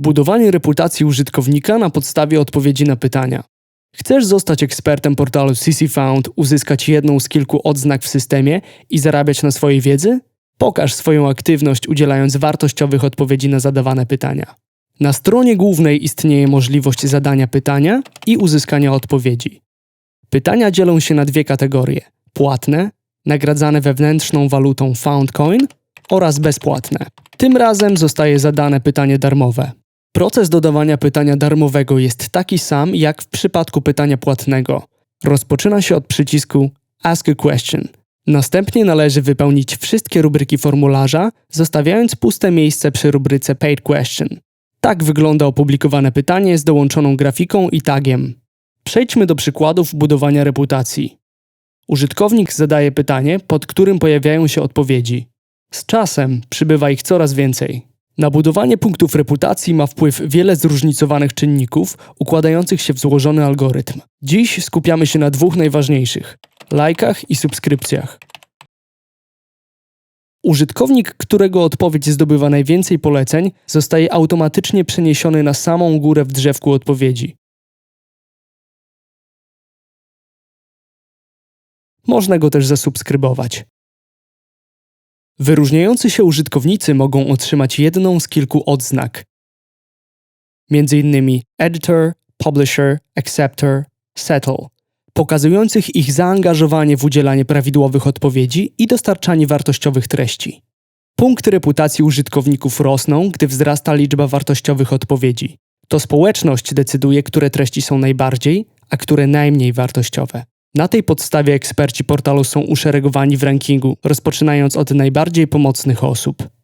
Budowanie reputacji użytkownika na podstawie odpowiedzi na pytania. Chcesz zostać ekspertem portalu CC Found, uzyskać jedną z kilku odznak w systemie i zarabiać na swojej wiedzy? Pokaż swoją aktywność udzielając wartościowych odpowiedzi na zadawane pytania. Na stronie głównej istnieje możliwość zadania pytania i uzyskania odpowiedzi. Pytania dzielą się na dwie kategorie: płatne, nagradzane wewnętrzną walutą Foundcoin oraz bezpłatne. Tym razem zostaje zadane pytanie darmowe. Proces dodawania pytania darmowego jest taki sam jak w przypadku pytania płatnego. Rozpoczyna się od przycisku Ask a question. Następnie należy wypełnić wszystkie rubryki formularza, zostawiając puste miejsce przy rubryce Paid Question. Tak wygląda opublikowane pytanie z dołączoną grafiką i tagiem. Przejdźmy do przykładów budowania reputacji. Użytkownik zadaje pytanie, pod którym pojawiają się odpowiedzi. Z czasem przybywa ich coraz więcej. Na budowanie punktów reputacji ma wpływ wiele zróżnicowanych czynników układających się w złożony algorytm. Dziś skupiamy się na dwóch najważniejszych lajkach i subskrypcjach. Użytkownik, którego odpowiedź zdobywa najwięcej poleceń, zostaje automatycznie przeniesiony na samą górę w drzewku odpowiedzi. Można go też zasubskrybować. Wyróżniający się użytkownicy mogą otrzymać jedną z kilku odznak, m.in. Editor, Publisher, Acceptor, Settle, pokazujących ich zaangażowanie w udzielanie prawidłowych odpowiedzi i dostarczanie wartościowych treści. Punkty reputacji użytkowników rosną, gdy wzrasta liczba wartościowych odpowiedzi. To społeczność decyduje, które treści są najbardziej, a które najmniej wartościowe. Na tej podstawie eksperci portalu są uszeregowani w rankingu, rozpoczynając od najbardziej pomocnych osób.